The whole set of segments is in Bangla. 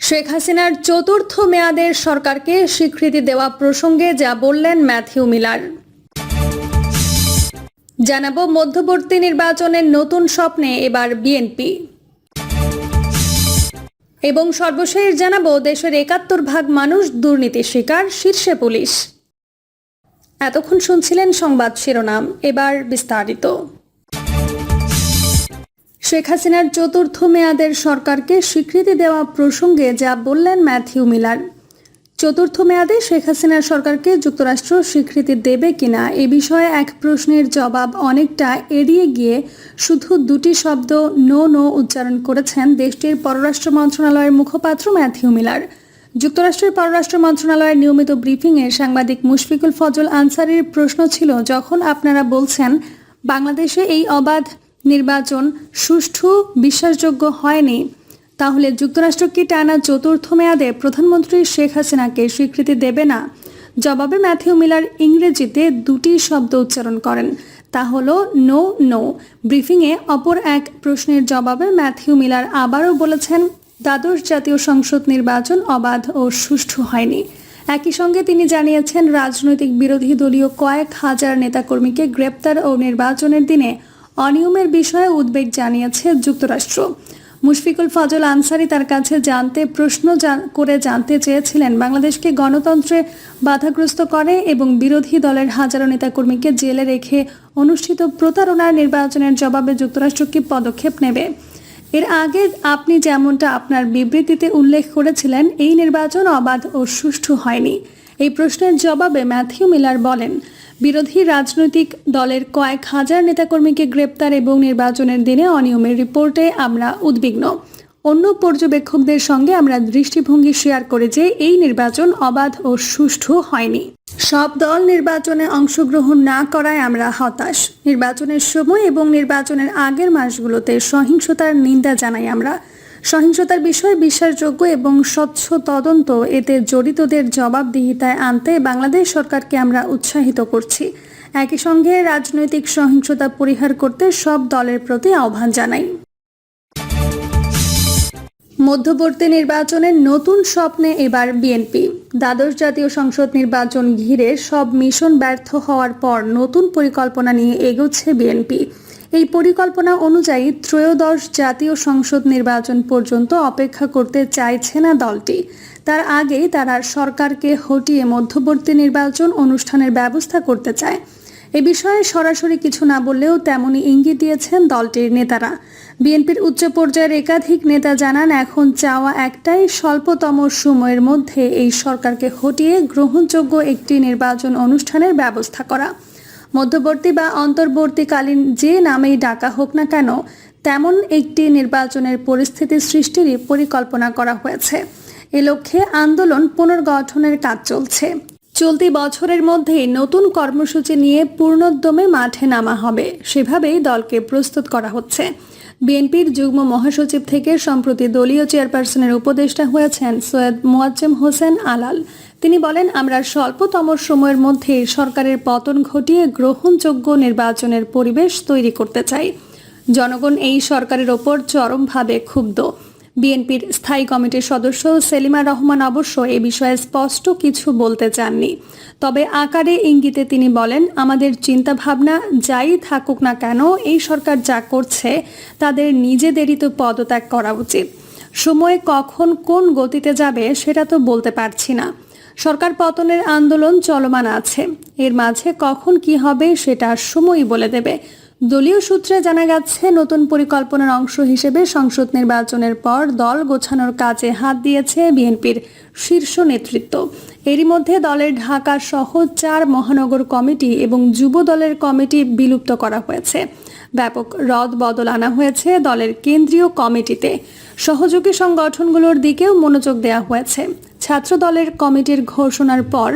শেখ হাসিনার চতুর্থ মেয়াদের সরকারকে স্বীকৃতি দেওয়া প্রসঙ্গে যা বললেন ম্যাথিউ মিলার। জানাব মধ্যবর্তী নির্বাচনের নতুন স্বপ্নে এবার বিএনপি। এবং সর্বশেষ জানাব দেশের একাত্তর ভাগ মানুষ দুর্নীতি শিকার, শীর্ষে পুলিশ। এতক্ষণ শুনছিলেন সংবাদ শিরোনাম, এবার বিস্তারিত। শেখ হাসিনার চতুর্থ মেয়াদের সরকারকে স্বীকৃতি দেওয়া প্রসঙ্গে যা বললেন ম্যাথিউ মিলার। চতুর্থ মেয়াদে শেখ হাসিনার সরকারকে যুক্তরাষ্ট্র স্বীকৃতি দেবে কিনা এ বিষয়ে এক প্রশ্নের জবাব অনেকটা এড়িয়ে গিয়ে শুধু দুটি শব্দ নো নো উচ্চারণ করেছেন দেশটির পররাষ্ট্র মন্ত্রণালয়ের মুখপাত্র ম্যাথিউ মিলার। যুক্তরাষ্ট্রের পররাষ্ট্র মন্ত্রণালয়ের নিয়মিত ব্রিফিংয়ে সাংবাদিক মুশফিকুল ফজল আনসারির প্রশ্ন ছিল, যখন আপনারা বলছেন বাংলাদেশে এই অবাধ নির্বাচন সুষ্ঠু, বিশ্বাসযোগ্য হয়নি। তাহলে যুক্তরাষ্ট্র কি টানা চতুর্থ মেয়াদে প্রধানমন্ত্রী শেখ হাসিনাকে স্বীকৃতি দেবে না? জবাবে ম্যাথিউ মিলার ইংরেজিতে দুটি শব্দ উচ্চারণ করেন। তা হলো, নো নো। ব্রিফিংয়ে অপর এক প্রশ্নের জবাবে ম্যাথিউ মিলার আবারও বলেছেন, দ্বাদশ জাতীয় সংসদ নির্বাচন অবাধ ও সুষ্ঠু হয়নি। একই সঙ্গে তিনি জানিয়েছেন, রাজনৈতিক বিরোধী দলীয় কয়েক হাজার নেতাকর্মীকে গ্রেপ্তার ও নির্বাচনের দিনে অনিয়মের বিষয়ে উদ্বেগ জানিয়েছে যুক্তরাষ্ট্র। মুশফিকুল ফজল আনসারি তার কাছে জানতে, প্রশ্ন করে জানতে চেয়েছিলেন, বাংলাদেশকে গণতন্ত্রে বাধাগ্রস্ত করে এবং বিরোধী দলের হাজারো নেতাকর্মীকে জেলে রেখে অনুষ্ঠিত প্রতারণার নির্বাচনের জবাবে যুক্তরাষ্ট্র কি পদক্ষেপ নেবে? এর আগে আপনি যেমনটা আপনার বিবৃতিতে উল্লেখ করেছিলেন, এই নির্বাচন অবাধ ও সুষ্ঠু হয়নি। এই প্রশ্নের জবাবে ম্যাথিউ মিলার বলেন বিরোধী রাজনৈতিক দলের কয়েক হাজার নেতাকর্মীকে গ্রেপ্তার এবং নির্বাচনের দিনে অনিয়মের রিপোর্টে আমরা উদ্বিগ্ন। অন্য পর্যবেক্ষকদের সঙ্গে আমরা দৃষ্টিভঙ্গি শেয়ার করে যে এই নির্বাচন অবাধ ও সুষ্ঠু হয়নি। সব দল নির্বাচনে অংশগ্রহণ না করায় আমরা হতাশ। নির্বাচনের সময় এবং নির্বাচনের আগের মাসগুলোতে সহিংসতার নিন্দা জানাই আমরা। সহিংসতার বিষয়ে বিশ্বাসযোগ্য এবং স্বচ্ছ তদন্ত এতে জড়িতদের জবাবদিহিতায় আনতে বাংলাদেশ সরকারকে আমরা উৎসাহিত করছি। একই সঙ্গে রাজনৈতিক সহিংসতা পরিহার করতে সব দলের প্রতি আহ্বান জানাই। মধ্যবর্তী নির্বাচনের নতুন স্বপ্নে এবার বিএনপি। দ্বাদশ জাতীয় সংসদ নির্বাচন ঘিরে সব মিশন ব্যর্থ হওয়ার পর নতুন পরিকল্পনা নিয়ে এগোচ্ছে বিএনপি। এই পরিকল্পনা অনুযায়ী ত্রয়োদশ জাতীয় সংসদ নির্বাচন পর্যন্ত অপেক্ষা করতে চাইছে না দলটি। তার আগেই তারা সরকারকে হটিয়ে মধ্যবর্তী নির্বাচন অনুষ্ঠানের ব্যবস্থা করতে চায়। এ বিষয়ে সরাসরি কিছু না বললেও তেমনই ইঙ্গিত দিয়েছেন দলটির নেতারা। বিএনপির উচ্চ পর্যায়ের একাধিক নেতা জানান, এখন চাওয়া একটাই, স্বল্পতম সময়ের মধ্যে এই সরকারকে হটিয়ে গ্রহণযোগ্য একটি নির্বাচন অনুষ্ঠানের ব্যবস্থা করা। মধ্যবর্তী বা অন্তর্বর্তীকালীন যে নামেই ডাকা হোক না কেন, তেমন একটি নির্বাচনের পরিস্থিতি সৃষ্টিরই পরিকল্পনা করা হয়েছে। এ লক্ষ্যে আন্দোলন পুনর্গঠনের কাজ চলছে। চলতি বছরের মধ্যেই নতুন কর্মসূচি নিয়ে পূর্ণোদ্যমে মাঠে নামা হবে, সেভাবেই দলকে প্রস্তুত করা হচ্ছে। বিএনপির যুগ্ম মহাসচিব থেকে সম্প্রতি দলীয় চেয়ারপারসনের উপদেষ্টা হয়েছেন সৈয়দ মোয়াজ্জেম হোসেন আলাল। তিনি বলেন, আমরা স্বল্পতম সময়ের মধ্যে সরকারের পতন ঘটিয়ে গ্রহণযোগ্য নির্বাচনের পরিবেশ তৈরি করতে চাই। জনগণ এই সরকারের ওপর চরমভাবে ক্ষুব্ধ। বিএনপির স্থায়ী কমিটির সদস্য সেলিমা রহমান অবশ্য এ বিষয়ে স্পষ্ট কিছু বলতে চাননি। তবে আকারে ইঙ্গিতে তিনি বলেন, আমাদের চিন্তাভাবনা যাই থাকুক না কেন, এই সরকার যা করছে, তাদের নিজেদেরই তো পদত্যাগ করা উচিত। সময় কখন কোন গতিতে যাবে, সেটা তো বলতে পারছি না। সরকার পতনের আন্দোলন চলমান আছে। এর মাঝে কখন কি হবে সেটা সময়ই বলে দেবে। দলীয় সূত্রে জানা গেছে, নতুন পরিকল্পনার অংশ হিসেবে সংসদ নির্বাচনের পর দল গোছানোর কাজে হাত দিয়েছে বিএনপির শীর্ষ নেতৃত্ব। এরই মধ্যে দলের ঢাকা সহ চার মহানগর কমিটি এবং যুব দলের কমিটি বিলুপ্ত করা হয়েছে। ব্যাপক রদ বদল আনা হয়েছে দলের কেন্দ্রীয় কমিটিতে। সহযোগী সংগঠনগুলোর দিকেও মনোযোগ দেওয়া হয়েছে। ছাত্র দলের কমিটির ঘোষণার পর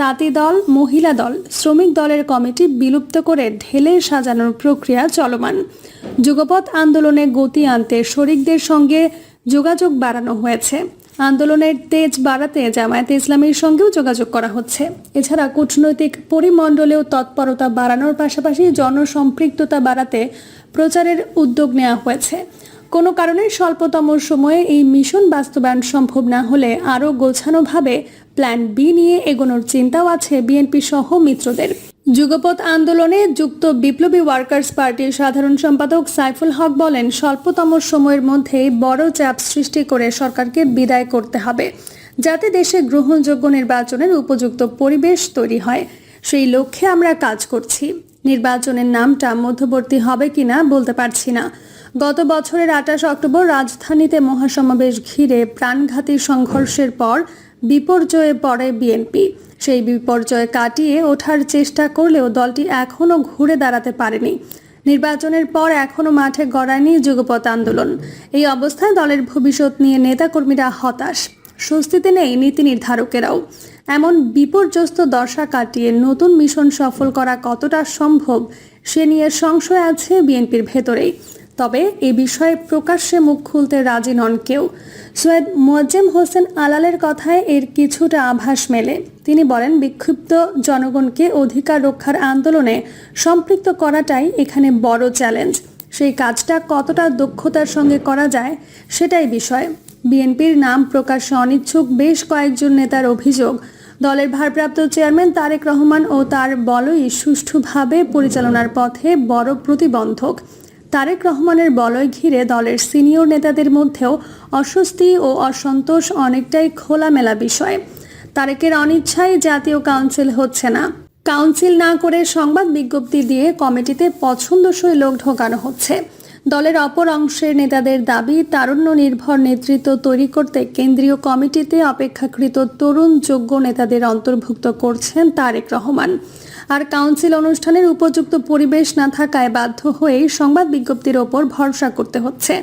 তাঁতি দল, মহিলা দল, শ্রমিক দলের কমিটি বিলুপ্ত করে ঢেলে সাজানোর প্রক্রিয়া চলমান। যুগপৎ আন্দোলনে গতি আনতে শরিকদের সঙ্গে যোগাযোগ বাড়ানো হয়েছে। আন্দোলনের তেজ বাড়াতে জামায়াতে ইসলামীর সঙ্গেও যোগাযোগ করা হচ্ছে। এছাড়া কূটনৈতিক পরিমণ্ডলেও তৎপরতা বাড়ানোর পাশাপাশি জনসম্পৃক্ততা বাড়াতে প্রচারের উদ্যোগ নেওয়া হয়েছে। কোনো কারণে স্বল্পতম সময়ে এই মিশন বাস্তবায়ন সম্ভব না হলে আরও গোছানোভাবে প্ল্যান বি নিয়ে এগোনোর চিন্তাও আছে বিএনপি সহ মিত্রদের। যুগপথ আন্দোলনে যুক্ত বিপ্লবী ওয়ার্কার্স পার্টির সাধারণ সম্পাদক সাইফুল হক বলেন, স্বল্পতম সময়ের মধ্যেই বড় চাপ সৃষ্টি করে সরকারকে বিদায় করতে হবে, যাতে দেশে গ্রহণযোগ্য নির্বাচনের উপযুক্ত পরিবেশ তৈরি হয়। সেই লক্ষ্যে আমরা কাজ করছি। নির্বাচনের নামটা মধ্যবর্তী হবে কিনা বলতে পারছি না। গত বছরের আঠাশ অক্টোবর রাজধানীতে মহাসমাবেশ ঘিরে প্রাণঘাতী সংঘর্ষের পর বিপর্যয়ে পড়ে বিএনপি। সেই বিপর্যয় কাটিয়ে ওঠার চেষ্টা করলেও দলটি এখনও ঘুরে দাঁড়াতে পারেনি। নির্বাচনের পর এখনও মাঠে গড়ায়নি যুগপৎ আন্দোলন। এই অবস্থায় দলের ভবিষ্যৎ নিয়ে নেতাকর্মীরা হতাশ। স্বস্তিতে নেই নীতি নির্ধারকেরাও। এমন বিপর্যস্ত দশা কাটিয়ে নতুন মিশন সফল করা কতটা সম্ভব, সে নিয়ে সংশয় আছে বিএনপির ভেতরেই। তবে এ বিষয়ে প্রকাশ্যে মুখ খুলতে রাজি নন কেউ। সৈয়দ মোয়াজ্জেম হোসেন আলালের কথায় এর কিছুটা আভাস মেলে। তিনি বলেন, বিক্ষুব্ধ জনগণকে অধিকার রক্ষার আন্দোলনে সম্পৃক্ত করাটাই এখানে বড় চ্যালেঞ্জ। সেই কাজটা কতটা দক্ষতার সঙ্গে করা যায় সেটাই বিষয়। বিএনপির নাম প্রকাশে অনিচ্ছুক বেশ কয়েকজন নেতার অভিযোগ। দলের ভারপ্রাপ্ত চেয়ারম্যান তারেক রহমান ও তার বলই সুষ্ঠুভাবে পরিচালনার পথে বড় প্রতিবন্ধক। তারেক রহমানের বলয় ঘিরে দলের সিনিয়র নেতাদের মধ্যেও অস্বস্তি ও অসন্তোষ অনেকটাই খোলামেলা বিষয়। তারেকের অনিচ্ছায় জাতীয় কাউন্সিল হচ্ছে না। কাউন্সিল না করে সংবাদ বিজ্ঞপ্তি দিয়ে কমিটিতে পছন্দসই লোক ঢোকানো হচ্ছে। দলের অপর অংশের নেতাদের দাবি তারুণ্য নির্ভর নেতৃত্ব তৈরি করতে কেন্দ্রীয় কমিটিতে অপেক্ষাকৃত তরুণ যোগ্য নেতাদের অন্তর্ভুক্ত করছেন তারেক রহমান। আর কাউন্সিল অনুষ্ঠানের উপযুক্ত পরিবেশ না থাকায় বাধ্য হয়েই সংবাদ বিজ্ঞপ্তির ওপর ভরসা করতে হচ্ছে।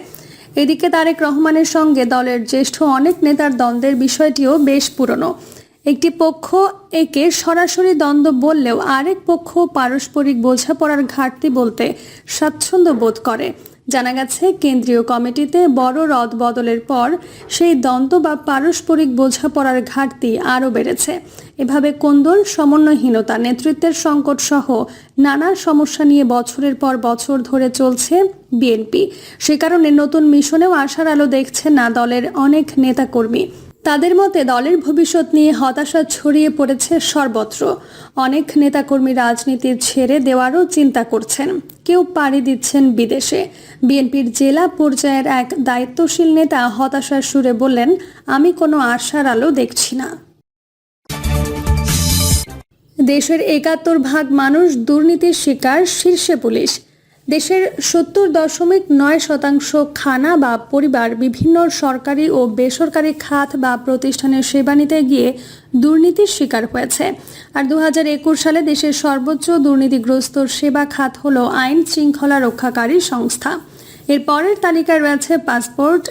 এদিকে তারেক রহমানের সঙ্গে দলের জ্যেষ্ঠ অনেক নেতার দ্বন্দ্বের বিষয়টিও বেশ পুরনো। একটি পক্ষ একে সরাসরি দ্বন্দ্ব বললেও আরেক পক্ষ পারস্পরিক বোঝাপড়ার ঘাটতি বলতে স্বাচ্ছন্দ্য বোধ করে। জানা গেছে, কেন্দ্রীয় কমিটিতে বড় রদ বদলের পর সেই দ্বন্দ্ব বা পারস্পরিক বোঝাপড়ার ঘাটতি আরও বেড়েছে। এভাবে কোন্দল, সমন্বয়হীনতা, নেতৃত্বের সংকট সহ নানা সমস্যা নিয়ে বছরের পর বছর ধরে চলছে বিএনপি। সে কারণে নতুন মিশনেও আশার আলো দেখছে না দলের অনেক নেতাকর্মী। তাদের মতে দলের ভবিষ্যৎ নিয়ে হতাশা ছড়িয়ে পড়েছে সর্বত্র। অনেক নেতাকর্মী রাজনীতি ছেড়ে দেওয়ারও চিন্তা করছেন। কেউ পাড়ি দিচ্ছেন বিদেশে। বিএনপির জেলা পর্যায়ের এক দায়িত্বশীল নেতা হতাশার সুরে বললেন, আমি কোনো আশার আলো দেখছি না। দেশের একাত্তর ভাগ মানুষ দুর্নীতির শিকার, শীর্ষে পুলিশ। দেশের সত্তর দশমিক নয় শতাংশ খানা বা পরিবার বিভিন্ন সরকারি ও বেসরকারি খাত বা প্রতিষ্ঠানের সেবা নিতে গিয়ে দুর্নীতির শিকার হয়েছে। আর দু হাজার একুশ সালে দেশের সর্বোচ্চ দুর্নীতিগ্রস্ত সেবা খাত হল আইন শৃঙ্খলা রক্ষাকারী সংস্থা। এর পরের তালিকায় রয়েছে পাসপোর্ট,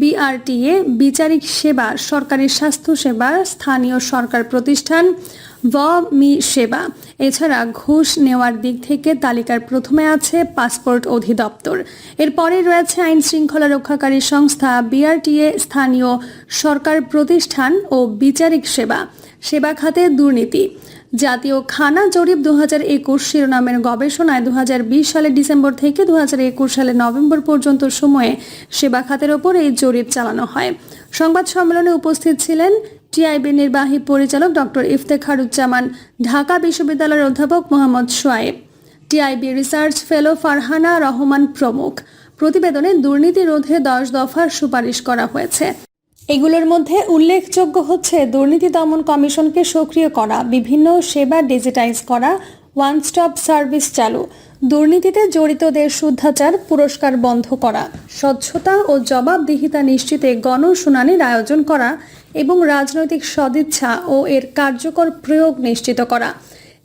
বিআরটিএ, বিচারিক সেবা, সরকারি স্বাস্থ্য সেবা, স্থানীয় সরকার প্রতিষ্ঠান ব মি সেবা। এছাড়া ঘুষ নেওয়ার দিক থেকে তালিকার প্রথমে আছে পাসপোর্ট অধিদপ্তর। এরপরে রয়েছে আইন শৃঙ্খলা রক্ষাকারী সংস্থা বিআরটিএ, স্থানীয় সরকার প্রতিষ্ঠান ও বিচারিক সেবা সেবা খাতে দুর্নীতি। জাতীয় খানা জরিপ দু হাজার একুশ শিরোনামের গবেষণায় দু হাজার বিশ সালের ডিসেম্বর থেকে দু হাজার একুশ সালের নভেম্বর পর্যন্ত সময়ে সেবা খাতের ওপর এই জরিপ চালানো হয়। সংবাদ সম্মেলনে উপস্থিত ছিলেন টিআইবি নির্বাহী পরিচালক ডক্টর ইফতেখারুজ্জামান, ঢাকা বিশ্ববিদ্যালয়ের অধ্যাপক Mohammad Shoeb TIB research fellow Farhana Rahman প্রমুখ। প্রতিবেদনে দুর্নীতি রোধে দশ দফার সুপারিশ করা হয়েছে। এগুলোর মধ্যে উল্লেখযোগ্য হচ্ছে দুর্নীতি দমন কমিশনকে সক্রিয় করা, বিভিন্ন সেবা ডিজিটাইজ করা, ওয়ান স্টপ সার্ভিস চালু দুর্নীতিতে জড়িতদের শুদ্ধাচার, পুরস্কার বন্ধ করা, স্বচ্ছতা ও জবাবদিহিতা নিশ্চিতে গণশুনানির আয়োজন করা এবং রাজনৈতিক সদিচ্ছা ও এর কার্যকর প্রয়োগ নিশ্চিত করা।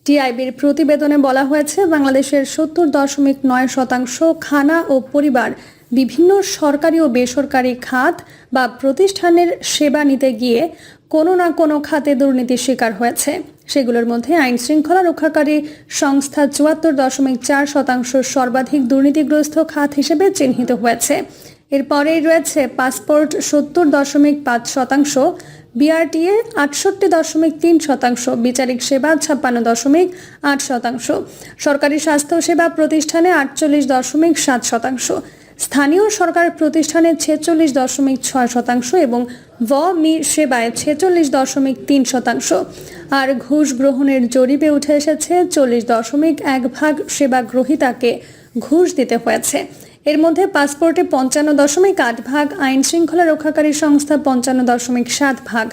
টিআইবির প্রতিবেদনে বলা হয়েছে, বাংলাদেশের সত্তর দশমিক নয় শতাংশ খানা ও পরিবার বিভিন্ন সরকারি ও বেসরকারি খাত বা প্রতিষ্ঠানের সেবা নিতে গিয়ে কোনো না কোনো খাতে দুর্নীতির শিকার হয়েছে। সেগুলোর মধ্যে আইন শৃঙ্খলা রক্ষাকারী সংস্থা চুয়াত্তর দশমিক চার শতাংশ সর্বাধিক দুর্নীতিগ্রস্ত খাত হিসেবে চিহ্নিত হয়েছে। এরপরেই রয়েছে পাসপোর্ট সত্তর দশমিক পাঁচ শতাংশ, বিআরটিএ আটষট্টি দশমিক তিন শতাংশ, বিচারিক সেবা ছাপ্পান্ন দশমিক আট শতাংশ, সরকারি স্বাস্থ্য সেবা প্রতিষ্ঠানে আটচল্লিশ দশমিক সাত শতাংশ। স্থানীয় সরকার প্রতিষ্ঠানে ছেচল্লিশ দশমিক ছয় শতাংশ এবং ভ মি সেবায় ছেচল্লিশ দশমিক তিন শতাংশ। আর ঘুষ গ্রহণের জরিপে উঠে এসেছে চল্লিশ দশমিক এক ভাগ সেবা গ্রহীতাকে ঘুষ দিতে হয়েছে। এর মধ্যে পাসপোর্টে পঞ্চান্ন দশমিক আট ভাগ, আইন শৃঙ্খলা রক্ষাকারী সংস্থা পঞ্চান্ন দশমিক সাত ভাগ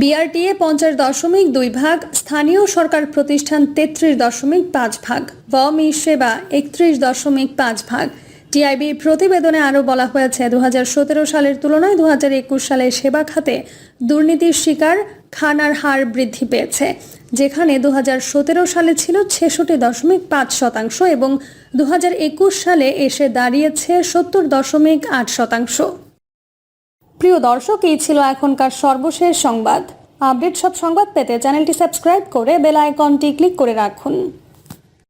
বিআরটিএ পঞ্চাশ দশমিক দুই ভাগ, স্থানীয় সরকার প্রতিষ্ঠান তেত্রিশ দশমিক পাঁচ ভাগ বমি সেবা একত্রিশ দশমিক পাঁচ ভাগ। টিআইবির প্রতিবেদনে আরও বলা হয়েছে দু হাজার সতেরো সালের তুলনায় দু হাজার একুশ সালে সেবা খাতে দুর্নীতির শিকার খানার হার বৃদ্ধি পেয়েছে, যেখানে দু হাজার সতেরো সালে ছিল ছেষট্টি দশমিক পাঁচ শতাংশ এবং দু হাজার একুশ সালে এসে দাঁড়িয়েছে সত্তর দশমিক আট শতাংশ। প্রিয় দর্শক, এই ছিল এখনকার সর্বশেষ সংবাদ। আপডেট সব সংবাদ পেতে চ্যানেলটি সাবস্ক্রাইব করে বেল আইকনটি ক্লিক করে রাখুন।